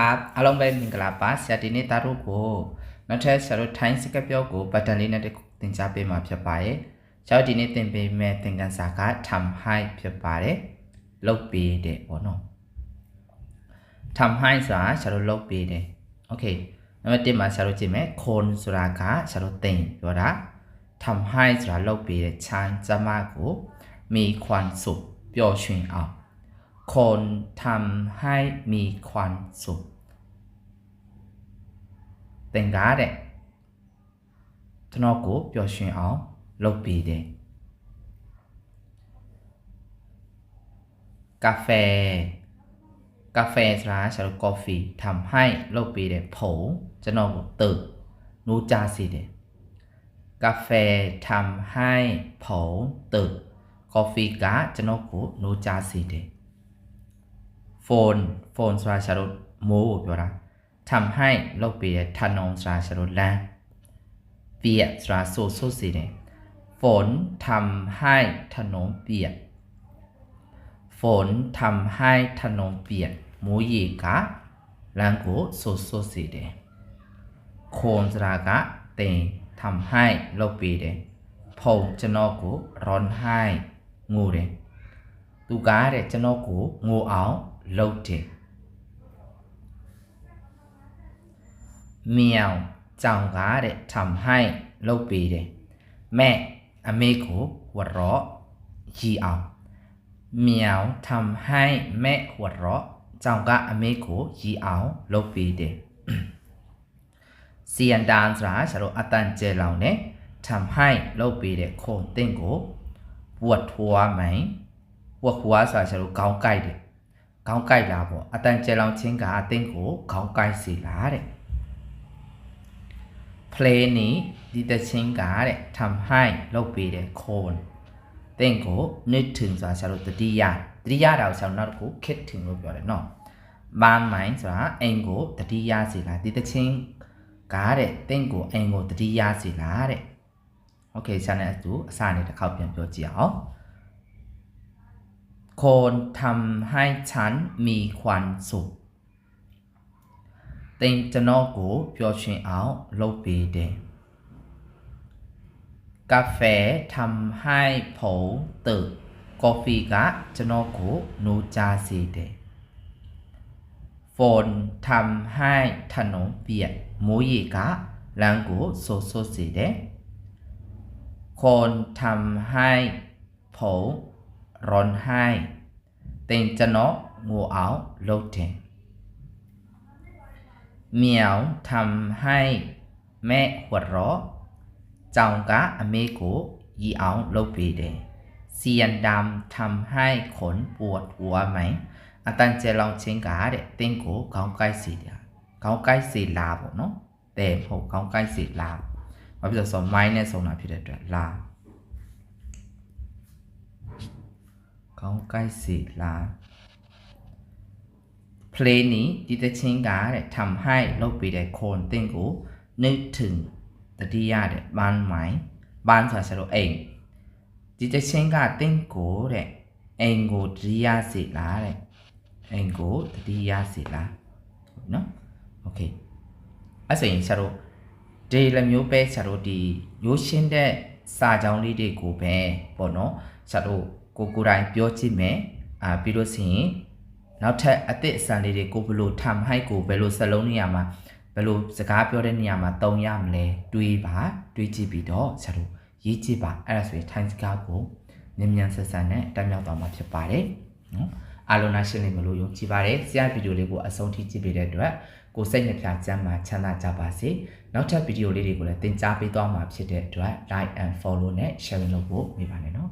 ဟာအားလုံးပဲမင်္ဂလာပါဆရာဒီနေ့သားတို့ကိုနောက်ထပ်ဆရာတို့ထိုင်းစကားပြောကိုပတ်တန်လေးနဲ့သင်ကြားပေးမှာဖြစ်ပါတယ်။ကျွန်တော်ဒီနေ့သင်ပေးမယ့်သင်ခန်းစာက Tham Hai ဖြစ်ပါတယ်။လုတ်ပေးတယ်ပေါ့နော်။ Tham Hai ဆိုတာဆရာတို့လုတ်ပေးတယ်။ Okay နံပါတ်1မှာဆရာတို့ကြည့်မယ်။ Khon ဆိုတာကဆရာတို့သင်ပြောတာ။ Tham Hai ဆိုတာလုတ်ပေးတဲ့ချမ်းကျမကိုမိခွန်စုပျော်ရွှင်အောင် คนทำให้มีความสุข သင်ကားတဲ့ကျွန်တော်ကိုပျော်ရွှင်အောင်လုပ်ပေးတယ်ကาแฟกาแฟဆိုတာကျွန်တော် coffee ทำให้လုပ်ပေးတယ်ဖုံကျွန်တော်ကိုตึกနိုးကြစေတယ်กาแฟทำให้ผงตึก coffee ကကျွန်တော်ကို โฟนโฟนสราชรุดมูอุปยระทำให้โลกเปียทานองสราชรุดแล้วเปียสราสูสุสีเนฝนทำให้ถนนเปียก ฝนทำให้ถนนเปียกมูยีกะลังกูสุสุสีเดโคนสรากะเตงทำให้โลปีเดพงจะนอกูร้อนให้งูเดตุกาเดจะนอกูงูเอา လှုပ်တယ်မြောင်ကြောင်ကားတဲ့ထမ်ဟိုင်းလှုပ်ပေးတယ်မဲ့အမေကိုဝရော့ရီအောင်မြောင်ထမ်ဟိုင်းမဲ့ဝရော့ကြောင်ကားအမေကိုရီအောင်လှုပ်ပေးတယ်စီယန်ဒန်စရာဆရာတို့အတန်ကျဲလောင်နဲ့ထမ်ဟိုင်းလှုပ်ပေးတဲ့ခုံတင့်ကိုဝတ်ထွားမိုင်းဝတ်ခွားဆိုတာဆရာတို့ခေါင်းကိုက်တယ် ခေါင်းကိုက်လာပေါ့အတန်ကျဲလောင်ချင်းကအတင့်ကိုခေါင်းကိုက်စီလာတဲ့ play นี้ဒီတချင်းကတဲ့ทำให้လုပ်ပေးတဲ့โคนတင့်ကိုนึกถึงဆိုတာဆရာတို့တတိယတတိယတာကိုဆရာတို့နောက်တစ်ခု kit ถึงလို့ပြောတယ်နော်မန်မိုင်းဆိုတာအိမ်ကိုတတိယစီလားဒီတချင်းကားတဲ့တင့်ကိုအိမ်ကိုတတိယစီလားတဲ့โอเคဆရာနဲ့အတူအစနဲ့တစ်ခေါက်ပြန်ပြောကြည့်အောင် คนทำให้ฉันมีความสุขเต็งจะนอกกูเปียวชิงเอาโลปีเดกาแฟทำให้ผมตื่นกาแฟกะจะนอกกูนูจาสีเดฝนทำให้ถนนเปียกมุยกะลังกูโซโซสีเดคนทำให้ผม ร้อนให้တင်ကျွန်တော်ငိုအောင်လုပ်တယ် เหมียวทำให้แม่หัวเราะเจ้ากะอเมโกยีเอาลบปีเดเซียนดำทำให้ขนปวดหัวไหมอาตันเจลองเชงกาเดเต็งโกเขาใกล้สีเดียเขาใกล้สีลาบเนาะแต่ผมเขาใกล้สีลาဘာဖြစ်လို့ဆိုမိုင်းနဲ့ဆုံတာဖြစ်တဲ့အတွက်လာ ကောင်းကိုက်စီလာ play นี้ဒီတချင်းကတဲ့ทำให้လုပ်ပေးတဲ့ခွန်တင့်ကိုนึกถึงတတိယတဲ့ဘန်းမိုင်းဘန်းဆိုတာဆရာတို့အိမ်ဒီတချင်းကတင့်ကိုတဲ့အိမ်ကိုတတိယစီလားတဲ့အိမ်ကိုတတိယစီလားနော်โอเคအဲ့ဆိုရင်ဆရာတို့ဒီလိုမျိုးပဲဆရာတို့ဒီရိုးရှင်းတဲ့စာကြောင်းလေးတွေကိုပဲပေါ့နော်ဆရာတို့ ကိုကိုတိုင်ပြောကြည့်မယ်အာပြီးလို့ဆိုရင်နောက်ထပ်အသစ်အစံလေးတွေကိုဘလို့ထမဟိုက်ကိုဘယ်လိုစလုံးနေရမှာဘယ်လိုစကားပြောတဲ့နေရာမှာတုံရမလဲတွေးပါတွေးကြည့်ပြီးတော့ဆရာတို့ရေးကြည့်ပါအဲ့ဒါဆိုရင်ထိုင်းစကားကိုမြန်မြန်ဆက်ဆံနဲ့တက်မြောက်သွားမှာဖြစ်ပါတယ်နော်အားလုံးနာရှင်းလင်းမလို့ယုံကြည်ပါတယ်ဆရာဗီဒီယိုလေးကိုအဆုံးထိကြည့်ပေးတဲ့အတွက်ကိုစိတ်နှပြချမ်းသာချမ်းသာကြပါစေနောက်ထပ်ဗီဒီယိုလေးတွေကိုလည်းသင်ကြားပေးသွားမှာဖြစ်တဲ့အတွက် like and follow နဲ့ share လုပ်ဖို့မိပါနဲ့နော်